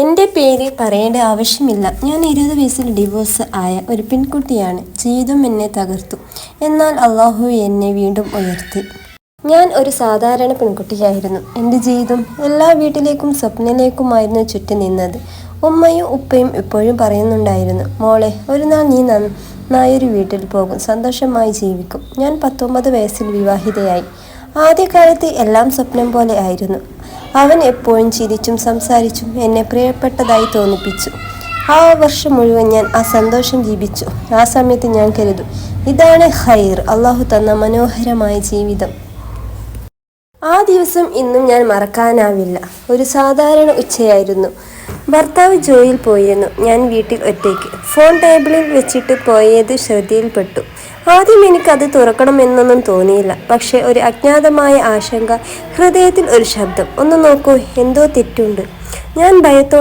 എന്റെ പേര് പറയേണ്ട ആവശ്യമില്ല. ഞാൻ ഇരുപത് വയസ്സിൽ ഡിവോഴ്സ് ആയ ഒരു പെൺകുട്ടിയാണ്. ജീവിതം എന്നെ തകർത്തു. എന്നാൽ അള്ളാഹു എന്നെ വീണ്ടും ഉയർത്തി. ഞാൻ ഒരു സാധാരണ പെൺകുട്ടിയായിരുന്നു. എന്റെ ജീവിതം എല്ലാ വീട്ടിലേക്കും സ്വപ്നയിലേക്കുമായിരുന്നു ചുറ്റി നിന്നത്. ഉമ്മയും ഉപ്പയും ഇപ്പോഴും പറയുന്നുണ്ടായിരുന്നു മോളെ ഒരു നാൾ നീ നന്നായൊരു വീട്ടിൽ പോകും. സന്തോഷമായി ജീവിക്കും. ഞാൻ പത്തൊമ്പത് വയസ്സിൽ വിവാഹിതയായി. ആദ്യകാലത്ത് എല്ലാം സ്വപ്നം പോലെ ആയിരുന്നു. അവൻ എപ്പോഴും ചിരിച്ചും സംസാരിച്ചും എന്നെ പ്രിയപ്പെട്ടതായി തോന്നിപ്പിച്ചു. ആ വർഷം മുഴുവൻ ഞാൻ ആ സന്തോഷം ജീവിച്ചു. ആ സമയത്ത് ഞാൻ കരുതും ഇതാണ് ഹൈർ അള്ളാഹു തന്ന മനോഹരമായ ജീവിതം. ആ ദിവസം ഇന്നും ഞാൻ മറക്കാനാവില്ല. ഒരു സാധാരണ ഉച്ചയായിരുന്നു. ഭർത്താവ് ജോയിൽ പോയിരുന്നു. ഞാൻ വീട്ടിൽ ഒറ്റയ്ക്ക്. ഫോൺ ടേബിളിൽ വെച്ചിട്ട് പോയത് ശ്രദ്ധയിൽപ്പെട്ടു. ആദ്യം എനിക്കത് തുറക്കണമെന്നൊന്നും തോന്നിയില്ല. പക്ഷേ ഒരു അജ്ഞാതമായ ആശങ്ക ഹൃദയത്തിൽ ഒരു ശബ്ദം. ഒന്ന് നോക്കൂ എന്തോ തെറ്റുണ്ട്. ഞാൻ ഭയത്തോടെ